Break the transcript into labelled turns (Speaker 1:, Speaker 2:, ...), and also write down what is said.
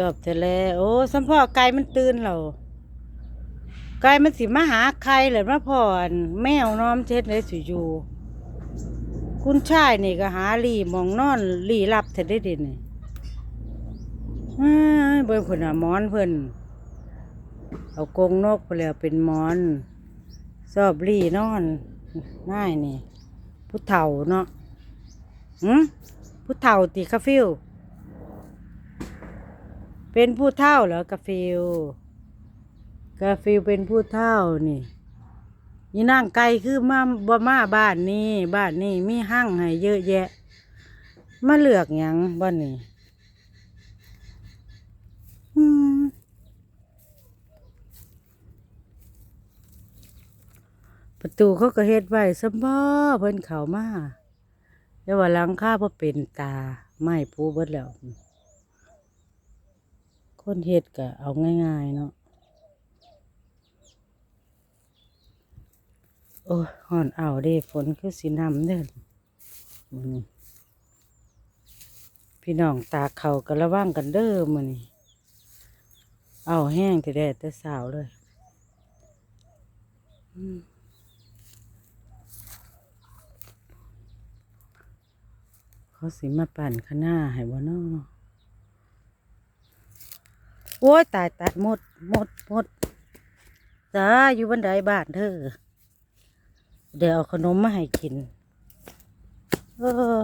Speaker 1: จบเสร็จแล้ว โอ้สัมพ่อไก่มันตื่นแล้วไก่มันสิมาหาใครเหลยมาพ่อนแมวน้อมเช็ดเลยสิอยู่ คุณชายนี่ก็หาลีมองนอนลีรับเสร็จได้ดินี่อ้ยเบิ่งเพิ่นอะหมอนเพิ่นเอากรงนกไปแล้วเป็นหมอนชอบลีนอนง่ายนี่ผู้เฒ่าเนาะหืมผู้เฒ่าติคาฟิว เป็นผู้เท่าเหรอกาฟิลกาฟิลเป็นผู้เท่านี่นี่นั่งไกลคือมาบ่มาบ้านนี้บ้านนี้มีห้างให้เยอะแยะ มาเลือกหยังบ้านนี้ประตูเขาก็เฮ็ดไว้สมบ่เพิ่นเข้ามาแต่ว่าหลังคาบ่เป็นตา ไม้ปูเบิดแล้ว คนเฮ็ดก็เอาง่ายๆเนาะโอ้ห่อนเอาวเด้ฝนคือสีน้ำเด้อมือนี้พี่น้องตาเขาก็ระวังกันเด้อมือนี้เอาแห้งแต่แดดแต่สาวเลยเขาสิมาปั่นข้างหน้าให้บ่เนาะ โอ้ยตายตายหมดหมดหมดจ้าอยู่บันไดบ้านเธอเดี๋ยวเอาขนมมาให้กิน เออ